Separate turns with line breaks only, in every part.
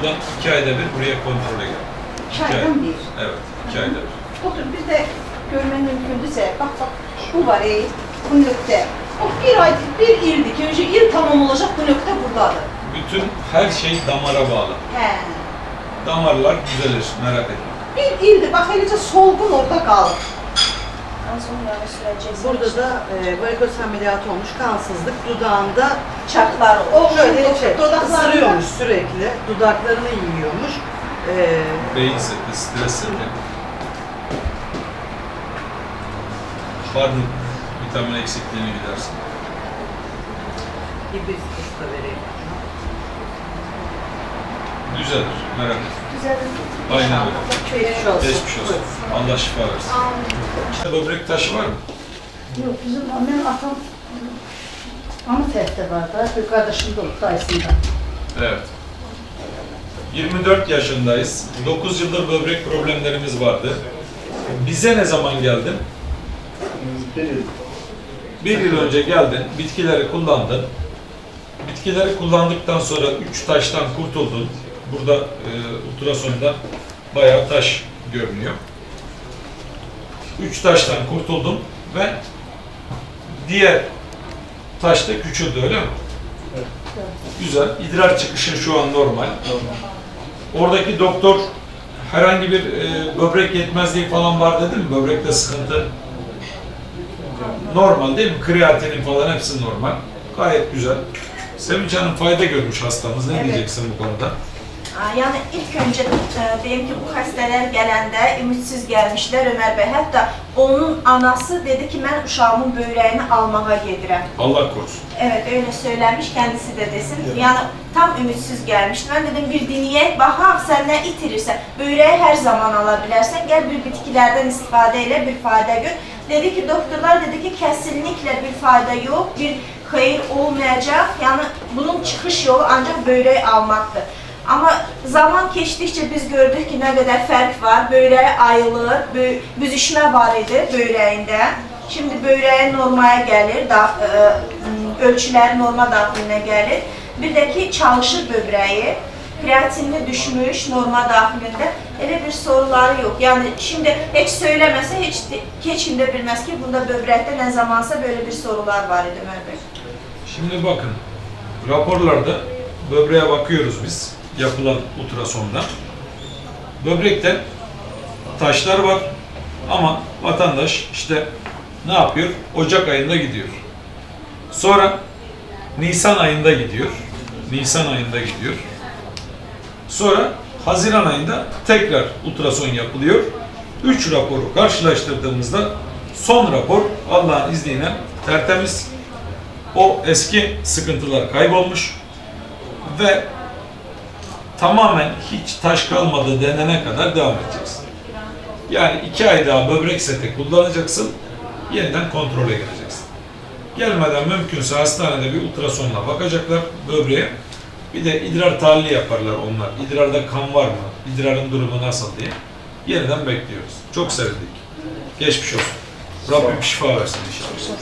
Kullan. iki ayda bir buraya kontrole gel.
Çaydan bir.
Evet, iki ayda bir.
Otur bir de görmen mümkündürse bak bak bu var ey bu nökte. O bir ay, bir ildi ki önce il tamam olacak bu nökte buradadır.
Bütün her şey damara bağlı.
He.
Damarlar düzelir, merak etme.
Bir ildi bak öylece solgun orada kalır.
Burada da e, varikoz ameliyatı olmuş, kansızlık, dudağında
Çaklar
o şöyle
şu
şey, ısırıyormuş sürekli, dudaklarını yiyormuş. E,
Beyin seti, stres seti. Barın vitamin eksikliğini gidersin.
hibiskus da vereyim.
Düzelir, merak etme.
Güzel.
Aynen öyle.
Geçmiş olsun.
Geçmiş olsun. Allah şifa versin. İşte böbrek taşı var mı?
Yok bizim annem atam Anıtehte vardı. Bir kardeşim de oldu dayısında.
Evet. 24 yaşındayız. 9 yıldır böbrek problemlerimiz vardı. Bize ne zaman geldin? Bir yıl önce geldin, bitkileri kullandın. Bitkileri kullandıktan sonra üç taştan kurtuldun. Burada e, ultrasonda bayağı taş görünüyor. Üç taştan kurtuldun ve diğer taş da küçüldü öyle mi? Güzel. İdrar çıkışın şu an normal. Oradaki doktor herhangi bir e, böbrek yetmezliği falan var dedi mi? Böbrekte sıkıntı. Normal değil mi? Kreatinin falan hepsi normal. Gayet güzel. Sevinç Hanım fayda görmüş hastamız. Ne
Evet.
diyeceksin bu konuda?
Aa, Yəni ilk öncə e, deyim ki, bu xəstələr gələndə ümidsiz gəlmişlər Ömər bəy. Hətta onun anası dedi ki, mən uşağımın böyrəyini almağa gedirəm.
Allah korusun.
Evet öyle söylemiş kendisi de desin. Yani tam ümitsiz gelmişti. Ben dedim bir dinleyek bakalım sen ne itirirsen. Böreği her zaman alabilirsen gel bir bitkilerden istifade ile bir fayda gör. Dedi ki doktorlar dedi ki kesinlikle bir fayda yok. Bir hayır olmayacak. Yani bunun çıkış yolu ancak böreği almaktır. Ama zaman geçtikçe biz gördük ki ne kadar fark var. Böreği ayılır, bö- büzüşme var idi böreğinde. Şimdi böreğe normaya gelir, da, e, ölçüler norma daxilinə gəlir. Bir də ki, çalışır böbreği, kreatinini düşmüş norma daxilində. Elə bir soruları yok. Yani şimdi hiç, de- hiç kim de bilmez ki bunda böbrekte ne zamansa böyle bir sorular var idi Bey.
Şimdi bakın, raporlarda böbreğe bakıyoruz biz yapılan ultrasonda. Böbrekte taşlar var ama vatandaş işte ne yapıyor? Ocak ayında gidiyor. Sonra Nisan ayında gidiyor. Nisan ayında gidiyor. Sonra Haziran ayında tekrar ultrason yapılıyor. Üç raporu karşılaştırdığımızda son rapor Allah'ın izniyle tertemiz o eski sıkıntılar kaybolmuş ve tamamen hiç taş kalmadı denene kadar devam edeceksin. Yani iki ay daha böbrek seti kullanacaksın, yeniden kontrole geleceksin. Gelmeden mümkünse hastanede bir ultrasonla bakacaklar böbreğe. Bir de idrar tahlili yaparlar onlar. İdrarda kan var mı? İdrarın durumu nasıl diye. Yeniden bekliyoruz. Çok sevindik. Geçmiş olsun. Rabbim şifa versin inşallah.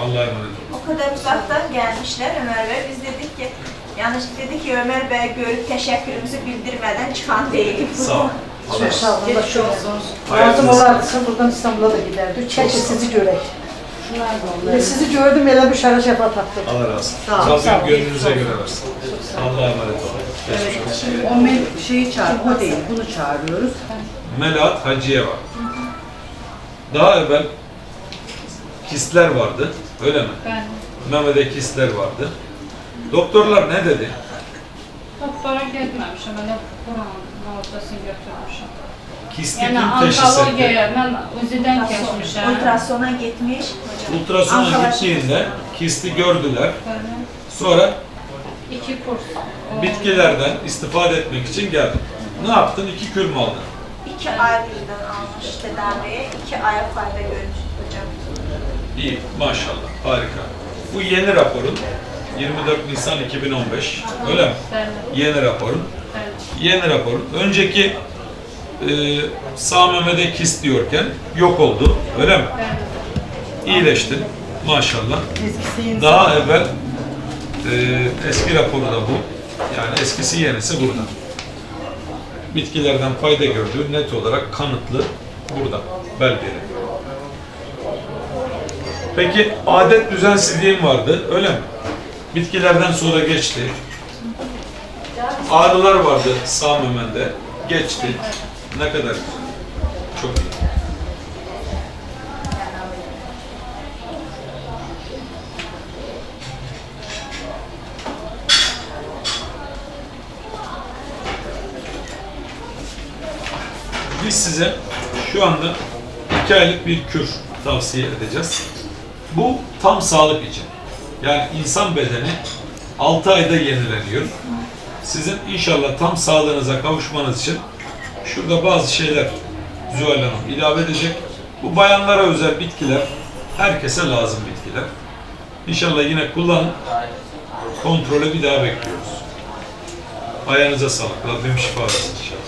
Allah'a emanet olun.
O kadar uzaktan gelmişler Ömer Bey. Biz dedik ki, yani dedi ki Ömer Bey görüp teşekkürümüzü bildirmeden çıkan değilim.
Sağ ol.
Çok sağ olun.
Geçmiş
çok
olsun.
Lazım olarsa buradan İstanbul'a da giderdik. Keşke sizi görek.
Şunlar da
Ve
onların.
sizi gördüm hele bir şara şefa taktım.
Allah razı olsun.
Sağ ol,
sağ ol.
Rabbim gönlünüze göre versin. Allah'a emanet olun. Olsun.
Şimdi o men şeyi çağır, o değil, bunu çağırıyoruz.
Melahat Hacıyeva. Daha evvel kistler vardı. Öyle mi?
Ben
Memede kistler vardı. Doktorlar ne dedi?
doktora getməmişəm, elə buranın ortasını Yəni
teşhis etti.
onkologiyaya mən uzidən keçmişəm.
Ultrasona gitmiş.
Ultrasona
Ankara-
gittiğinde kisti gördüler. Sonra
İki kurs.
Bitkilerden istifade etmek için geldim. Ne yaptın? İki kür mü aldın?
İki ay birden almış tedaviye. iki aya fayda görmüş hocam.
İyi, maşallah. Harika. Bu yeni raporun 24 Nisan 2015. Öyle mi? Yeni raporun. Yeni raporun. Önceki e, sağ memede kist diyorken yok oldu. Öyle mi? İyileştin. Maşallah. Daha evvel e, eski raporu da bu. Yani eskisi yenisi burada. Bitkilerden fayda gördüğü net olarak kanıtlı burada. Belberi. Peki adet düzensizliğim vardı öyle mi? Bitkilerden sonra geçti. Ağrılar vardı sağ memende. Geçti. Ne kadar güzel. Çok iyi. Biz size şu anda iki aylık bir kür tavsiye edeceğiz. Bu tam sağlık için. Yani insan bedeni 6 ayda yenileniyor. Sizin inşallah tam sağlığınıza kavuşmanız için şurada bazı şeyler Zühal Hanım ilave edecek. Bu bayanlara özel bitkiler, herkese lazım bitkiler. İnşallah yine kullanın. Kontrole bir daha bekliyoruz. Ayağınıza sağlık. Rabbim şifa versin inşallah.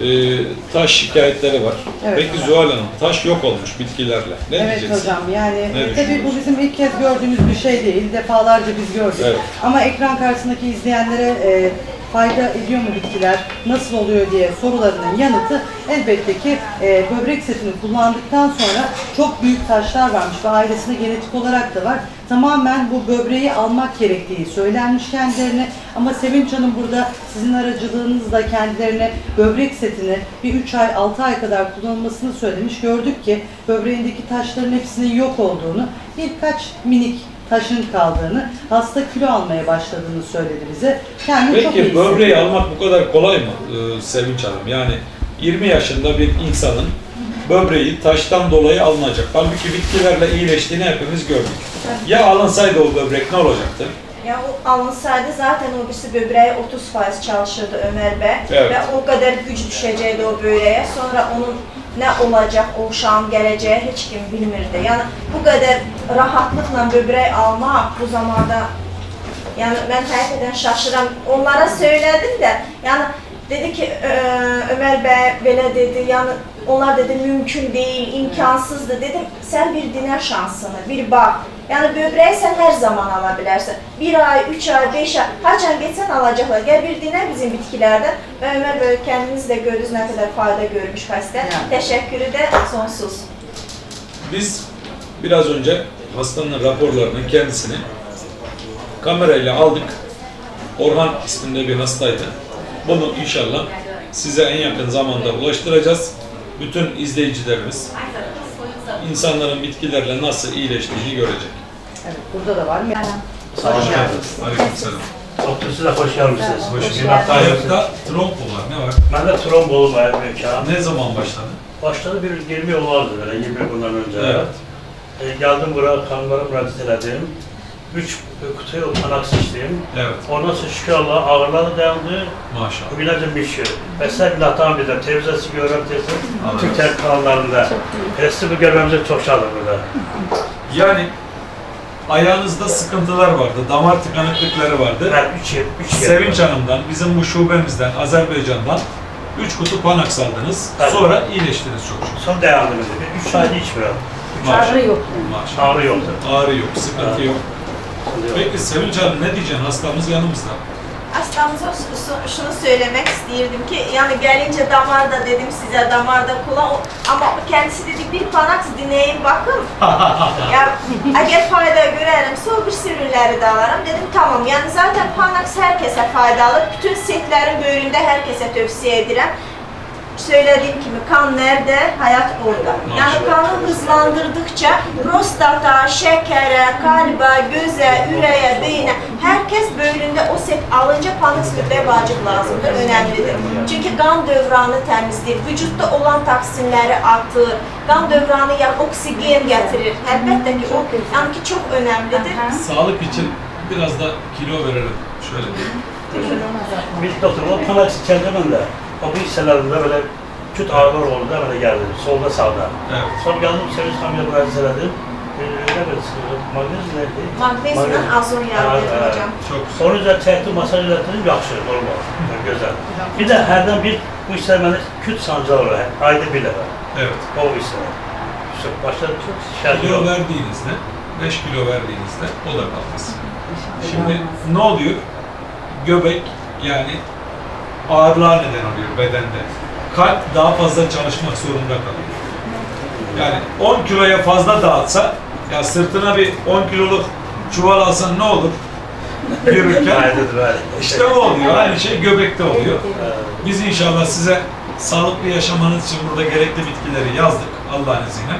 Ee, taş şikayetleri var.
Evet.
Peki Zuhal Hanım, taş yok olmuş bitkilerle. Ne
Evet
diyeceksin?
hocam yani
Ne
e, tabii bu bizim ilk kez gördüğümüz bir şey değil. Defalarca biz gördük.
Evet.
Ama ekran karşısındaki izleyenlere e, fayda ediyor mu bitkiler, nasıl oluyor diye sorularının yanıtı elbette ki e, böbrek setini kullandıktan sonra çok büyük taşlar varmış ve ailesinde genetik olarak da var. Tamamen bu böbreği almak gerektiği söylenmiş kendilerine ama Sevinç Hanım burada sizin aracılığınızla kendilerine böbrek setini bir 3 ay 6 ay kadar kullanılmasını söylemiş. Gördük ki böbreğindeki taşların hepsinin yok olduğunu, birkaç minik taşın kaldığını, hasta kilo almaya başladığını söyledi bize. Kendini çok iyi
Peki
hissediyor.
böbreği almak bu kadar kolay mı ee, Sevinç Hanım? Yani 20 yaşında bir insanın böbreği taştan dolayı alınacak. Halbuki bitkilerle iyileştiğini hepimiz gördük. Ya alınsaydı o böbrek ne olacaktı?
Ya o alınsaydı zaten o birisi böbreği 30 faiz çalışırdı Ömer Bey.
Evet.
Ve o kadar güç düşecekti o böbreğe. Sonra onun ne olacak o uşağın geleceği hiç kim bilmirdi. Yani bu kadar rahatlıkla böbreği almak bu zamanda yani ben hakikaten şaşıram. Onlara söyledim de yani dedi ki "Ö- Ömer Bey böyle dedi yani onlar dedi mümkün değil, imkansızdı dedim. Sen bir dine şansını, bir bak. Yani böbreği sen her zaman alabilirsin. Bir ay, üç ay, beş ay, haçan geçsen alacaklar. Gel bir dine bizim bitkilerden. Ve Ömer Bey kendiniz de gördünüz ne kadar fayda görmüş hasta.
Yani.
Teşekkürü de sonsuz.
Biz biraz önce hastanın raporlarını kendisini kamerayla aldık. Orhan isminde bir hastaydı. Bunu inşallah size en yakın zamanda ulaştıracağız. Bütün izleyicilerimiz insanların bitkilerle nasıl iyileştiğini görecek.
Evet, burada da var.
Hoş geldiniz. Aleykümselam.
Doktor size hoş geldiniz.
Hoş
geldin.
Ayakta trombo var. Ne var?
Ben de trombolu var.
Ne zaman başladı?
Başladı bir 20 yıl vardı böyle 20 bundan önce.
Evet.
E, geldim buraya kanlara müracaat ettim. 3 kutuyu anak içtim.
Evet.
Ondan sonra şükür Allah'a ağırları dayandı.
Maşallah.
Bugünlerce bir şey. Mesela Allah'tan dedim. Televizyon görüyorum.
Allah
Türk kanallarında. Presti bu görmemize çok şadım burada.
Yani ayağınızda sıkıntılar vardı, damar tıkanıklıkları vardı.
Ben 3 yıl, 3 yıl.
Sevinç Hanım'dan, bizim bu şubemizden, Azerbaycan'dan 3 kutu Panax aldınız.
Evet.
Sonra iyileştiniz çok şükür.
Son dayandım dedi. 3 ayda içmiyorum.
Ağrı yok.
Maşallah.
Ağrı yoktu.
Ağrı yok, sıkıntı yok. Peki Sevinç Hanım ne diyeceksin? Hastamız yanımızda.
Hastamıza şu- şu- şunu söylemek istedim ki yani gelince damarda dedim size damarda kullan o- ama kendisi dedi bir panak dinleyin bakın. ya eğer fayda görürümse o bir sürüleri de alırım dedim tamam yani zaten Panax herkese faydalı. Bütün setlerin böğründe herkese tövsiye ederim. Söylediğim gibi kan nerede, hayat orada. Yani kanı hızlandırdıkça prostata, şekere, kalbe, göze, üreye, beyine herkes böğründe o set alınca Panax gübre vacip lazımdır, önemlidir. Çünkü kan dövranı temizleyir, vücutta olan toksinleri atır, kan dövranı ya oksigen getirir. Elbette ki o yani ki çok önemlidir.
Sağlık için biraz da kilo verelim. Şöyle
Bir doktor o panak içeride de o bu hisselerinde böyle küt ağrılar oldu da böyle geldi. Solda sağda.
Evet.
Sonra geldim ne böyle sıkıntı? Magnezyum neydi?
Magnezyumdan azon yağı hocam.
Çok
Onun üzerine çektim, masaj ettim, yaxşı, normal, güzel. Bir de herden bir bu işler bende küt sancılar var, ayda bir defa.
Evet.
O işler. İşte başladı çok şerh
Kilo
yok.
verdiğinizde ne 5 kilo verdiğinizde o da kalmaz. Şimdi ne oluyor? Göbek yani ağırlığa neden oluyor bedende. Kalp daha fazla çalışmak zorunda kalıyor. Yani 10 kiloya fazla dağıtsa, ya sırtına bir 10 kiloluk çuval alsan ne olur? Yürürken. İşte o oluyor. Aynı şey göbekte oluyor. Biz inşallah size sağlıklı yaşamanız için burada gerekli bitkileri yazdık Allah'ın izniyle.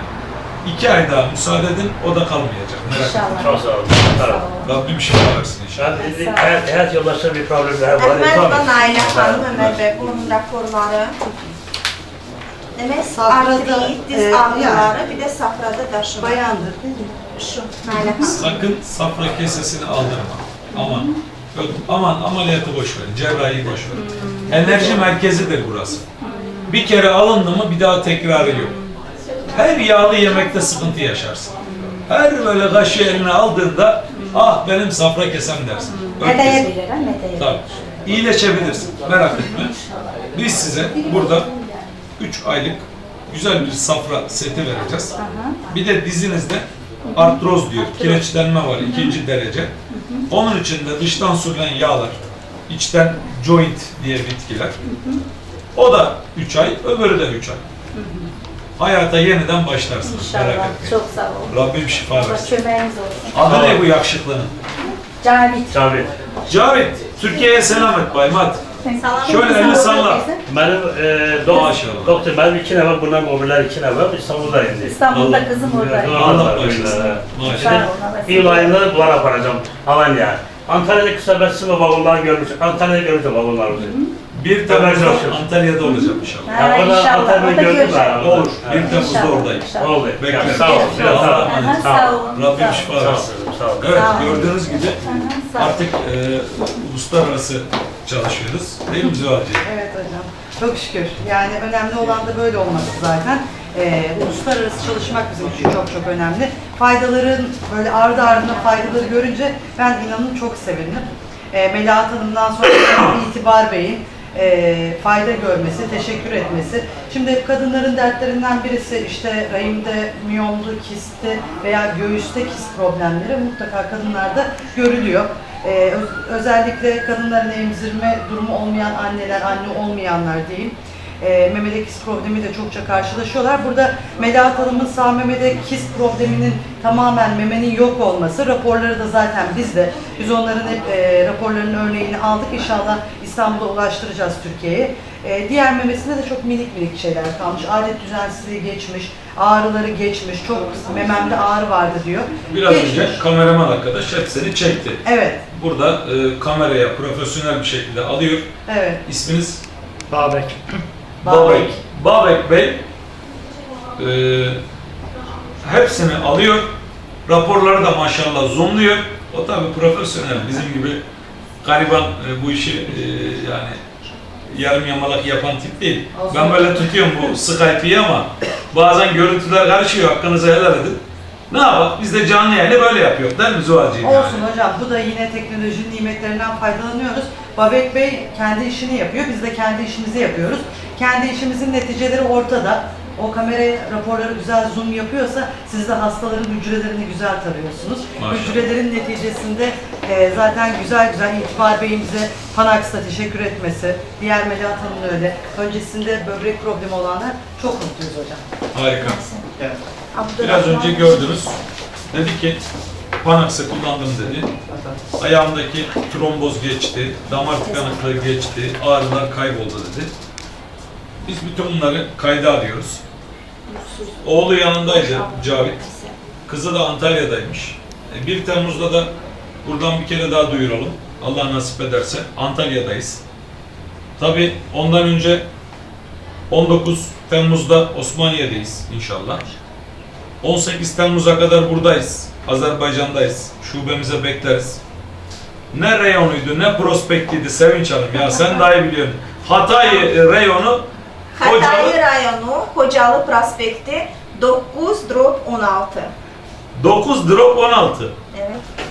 İki ay daha müsaade edin, o da kalmayacak. Merak etmeyin.
Çok sağ olun. Tamam.
Rabbim şifa versin inşallah.
Dedim, hayat, hayat yoldaşları bir problemler var.
Əhməd
Tabii.
və Nailə xanım, Ömər bəy, bunun raporları. Demək,
Safrada,
artrit, diz
e,
ağrıları, bir də safrada daşıma.
Bayandır değil mi?
Şu, Nailə xanım.
Sakın safra kesesini aldırma. Aman. Yok, Aman ameliyatı boş verin, cerrahiyi boş verin. Enerji merkezidir burası. Bir kere alındı mı bir daha tekrarı yok. Her yağlı yemekte sıkıntı yaşarsın. Her böyle kaşı eline aldığında ah benim safra kesem dersin.
Nə dəyə
Tabii. İyileşebilirsin. Merak etme. Biz size burada 3 aylık güzel bir safra seti vereceğiz. Bir de dizinizde artroz diyor. Kireçlenme var ikinci derece. Onun için de dıştan sürülen yağlar, içten joint diye bitkiler. O da 3 ay, öbürü de 3 ay. Hayata yeniden başlarsınız. Merak
İnşallah.
etmeyin.
Çok sağ olun.
Rabbim şifa
Allah
versin.
köməyiniz olsun.
Adı ne bu yakışıklının?
Cavit.
Tabii.
Cavit, Türkiye'ye selam et bayım hadi.
Salam.
Şöyle elini salla.
Benim e, dok
Maşallah.
doktor, benim iki nefer, bundan mobiler iki nefer İstanbul'da indi.
İstanbul'da
Allah-
kızım orada.
Allah başlasın. Maşallah.
Allah
İyul ayında bunlar yapacağım. Alanya. Antalya'da kısa besli ve vagonlar görmüş. Antalya'da görmüş de vagonlarımızı.
Bir Temmuz'da. Antalya'da olacağım inşallah.
Ha,
Ya, da
inşallah.
Antalya'da
Orada
gördüm
görüşelim.
ben.
Olur. Bir Temmuz'da
İnşallah,
oradayım.
inşallah.
Oldu.
Bekle.
Sağ ol. Sağ ol.
Aha, Sağ olun.
Rabbim
sağ olun.
şifa
Sağ ol.
versin.
Sağ ol.
Evet,
Sağ
gördüğünüz gibi
Aha, sağ olun.
artık e, uluslararası çalışıyoruz. Değil mi Zühalci?
Evet hocam. Çok şükür. Yani önemli olan da böyle olması zaten. Ee, uluslararası çalışmak bizim için çok çok önemli. Faydaların böyle ardı ardına faydaları görünce ben inanın çok sevindim. Ee, Melahat Hanım'dan sonra İtibar Bey'in e, fayda görmesi, teşekkür etmesi. Şimdi kadınların dertlerinden birisi işte rahimde miyomlu kisti veya göğüste kist problemleri mutlaka kadınlarda görülüyor. Öz- özellikle kadınların emzirme durumu olmayan anneler, anne olmayanlar diyeyim. E, memede kist problemi de çokça karşılaşıyorlar. Burada Melahat Hanım'ın sağ memede kist probleminin tamamen memenin yok olması, raporları da zaten bizde. Biz onların hep e, raporlarının örneğini aldık. İnşallah İstanbul'a ulaştıracağız Türkiye'ye. E, diğer memesinde de çok minik minik şeyler kalmış. Adet düzensizliği geçmiş, ağrıları geçmiş, çok mememde ağrı vardı diyor.
Biraz
Geçmiş.
önce kameraman arkadaş hepsini çekti.
Evet,
Burada e, kameraya profesyonel bir şekilde alıyor.
evet.
İsminiz
Babek.
Babek. Babek Bey e, hepsini alıyor. Raporları da maşallah zoomluyor. O tabi profesyonel. Bizim gibi gariban e, bu işi e, yani yarım yamalak yapan tip değil. Ben böyle tutuyorum bu Skype'yi ama bazen görüntüler karışıyor. Hakkınızı helal edin. Ne yapalım? Biz de canlı yayını böyle yapıyoruz değil mi Zuhal'cığım? yani?
Olsun hocam, bu da yine teknolojinin nimetlerinden faydalanıyoruz. Babek Bey kendi işini yapıyor, biz de kendi işimizi yapıyoruz. Kendi işimizin neticeleri ortada. O kamera raporları güzel zoom yapıyorsa siz de hastaların hücrelerini güzel tarıyorsunuz.
Maşallah.
Hücrelerin neticesinde e, zaten güzel güzel İtibar Bey'in bize Panax'ta teşekkür etmesi, diğer Melahat Hanım'ın öyle. Öncesinde böbrek problemi olanlar çok mutluyuz hocam.
Harika.
Abdurrahman.
Biraz önce gördünüz. Dedi ki Panax'ı kullandım dedi. Ayağımdaki tromboz geçti, damar tıkanıklığı geçti, ağrılar kayboldu dedi. Biz bütün bunları kayda alıyoruz. Oğlu yanındaydı Cavit. Kızı da Antalya'daymış. E, 1 Temmuz'da da buradan bir kere daha duyuralım. Allah nasip ederse Antalya'dayız. Tabi ondan önce 19 Temmuz'da Osmaniye'deyiz inşallah. 18 Temmuz'a kadar buradayız. Azerbaycan'dayız. Şubemize bekleriz. Ne reyonuydu, ne prospektiydi Sevinç Hanım. Ya sen daha iyi biliyorsun. Hatay e, reyonu
Xətai
Xocalı
rayonu, Xocalı prospekti 9 drop 16.
9 drop 16.
Evet.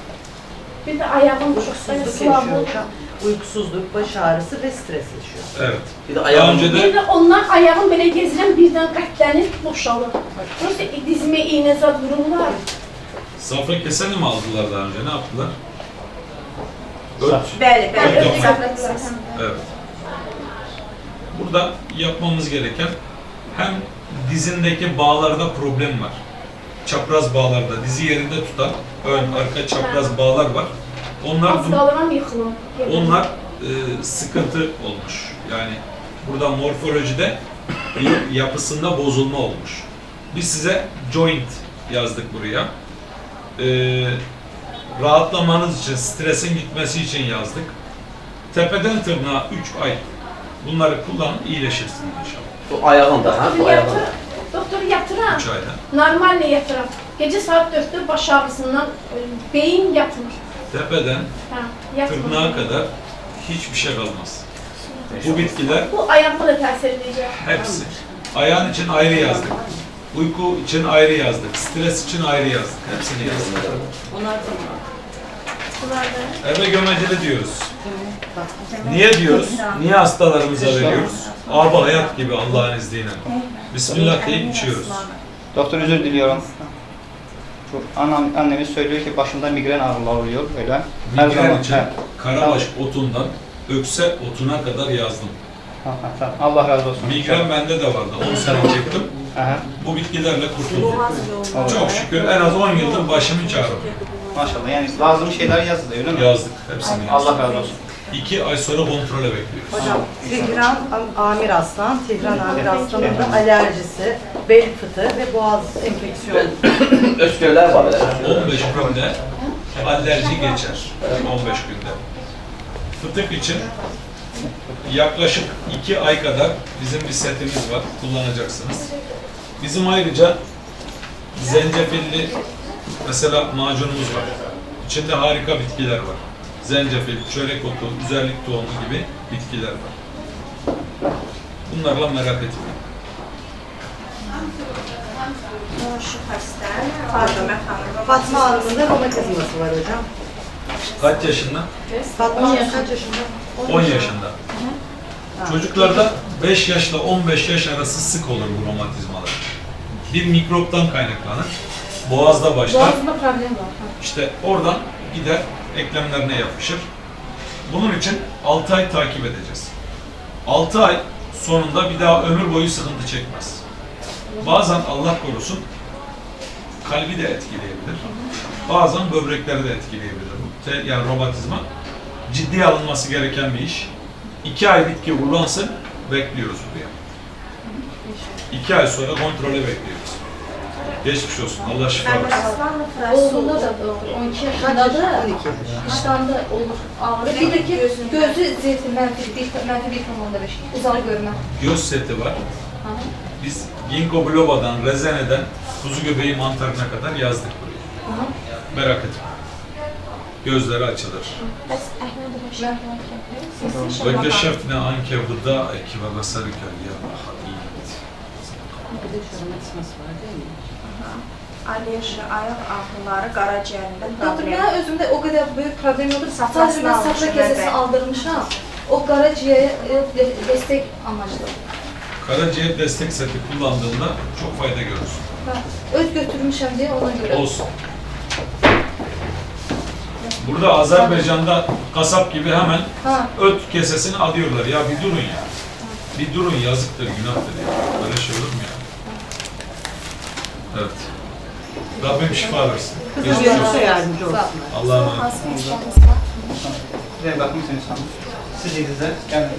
Bir de ayağım çok
Uykusuzluk yaşıyor hocam. Uykusuzluk, baş ağrısı ve stres yaşıyor.
Evet.
Bir de
Daha
ayağım
önce
Bir
de
de ondan ayağım belə gezirəm, birdən qətlənir, boşalır. Prosta dizimə iynə zad vururlar.
Safra keseni mi aldılar daha önce? Ne yaptılar? Öt.
Bəli, bəli.
Öt
Öt
yapmak.
safra
Evet. Burada yapmamız gereken hem dizindeki bağlarda problem var. Çapraz bağlarda, dizi yerinde tutan ön, arka çapraz bağlar var. Onlar onlar e, sıkıntı olmuş. Yani burada morfolojide bir yapısında bozulma olmuş. Biz size joint yazdık buraya. E, rahatlamanız için, stresin gitmesi için yazdık. Tepeden tırnağa 3 ay bunları kullanın iyileşirsiniz inşallah.
Bu ayağında ha, bu ayağında.
Yatır, doktor yatıram.
3 ayda.
Normalle yatıram. Gece saat 4'te baş ağrısından e, beyin yatmır.
Tepeden
Ha,
tırnağa kadar hiçbir şey kalmaz. Bu bitkiler
Bu ayağıma da təsir edəcək.
Hepsi. Ayağın için ayrı yazdık. Uyku için ayrı yazdık. Stres için ayrı yazdık. Hepsini yazdık.
Onlar
da.
Eve gömeceli diyoruz. Niye diyoruz? Niye hastalarımıza veriyoruz? Abi hayat gibi Allah'ın izniyle. Bismillah deyip içiyoruz.
Doktor özür diliyorum. Anam, annemiz söylüyor ki başımda migren ağrılar oluyor böyle. Her
Migren
zaman.
için
He.
karabaş otundan ökse otuna kadar yazdım.
Ha, ha, tamam. Allah razı olsun.
Migren bende de vardı. 10 sene çektim.
Aha.
Bu bitkilerle kurtuldum. Çok şükür en az 10 yıldır başımın çağrım.
Maşallah yani lazım şeyler yazdı öyle mi?
Yazdık. Hepsini yazdık.
Allah razı olsun.
İki ay sonra kontrole bekliyoruz.
Hocam Tigran Am- Amir Aslan, Tigran Amir Aslan'ın da alerjisi, bel fıtığı ve boğaz enfeksiyonu.
Öskürler var öyle.
15 günde alerji geçer. 15 günde. Fıtık için yaklaşık 2 ay kadar bizim bir setimiz var. Kullanacaksınız. Bizim ayrıca zencefilli mesela macunumuz var. İçinde harika bitkiler var. Zencefil, çörek otu, üzerlik tohumu gibi bitkiler var. Bunlarla merak etmeyin.
Şu xanım.
Fatma Hanım'ın da romatizması var hocam.
Kaç yaşında?
Fatma Hanım kaç yaşında?
10 yaşında. Çocuklarda 5 yaşla 15 yaş arası sık olur bu romatizmalar. Bir mikroptan kaynaklanır. Boğazda başlar.
Boğazında problem var.
İşte oradan gider eklemlerine yapışır. Bunun için 6 ay takip edeceğiz. 6 ay sonunda bir daha ömür boyu sıkıntı çekmez. Bazen Allah korusun kalbi de etkileyebilir. Bazen böbrekleri de etkileyebilir. Yani romatizma ciddiye alınması gereken bir iş. 2 ay bitki kullansın bekliyoruz buraya. 2 ay sonra kontrole bekliyoruz. Geçmiş olsun. Allah şifa versin.
Oğlunda da doğru. 12 yaşındadır.
12 yaş.
Dışlarında olur. Ağrı.
Bir de ki gözü zeytin mənfi bir, mənfi bir komanda beş. Uzağı görmə.
Göz seti var. Biz ginkgo biloba'dan, rezeneden kuzu göbeği mantarına kadar yazdık buraya. Merak etme. Gözleri açılır. Ve keşefne anke gıdaeki ve basarike ya hadid.
Bir de şu romatizması var değil mi?
Alerji, ayaq ağrıları, qaraciyərində
Doktor,
problem.
mən özümdə o qədər böyük problem yoxdur. Sadəcə mən safra
bəli.
aldırmışam. O qaraciyəyə e, destek amaçlı.
Karaciğer destek seti kullandığında çok fayda görürsün.
Hə, Öz götürmüşəm deyə ona görə.
Olsun. Burada Azerbaycan'da kasap gibi hemen
Ha,
öt kesesini alıyorlar. Ya bir durun ya. Bir durun yazıktır, günahtır ya. Böyle şey olur mu ya? Evet. Rabbim şifa versin.
Kızım
olsun.
yardımcı olsunlar.
Allah'a emanet.
Size bakmışsınız. Siz de gelin.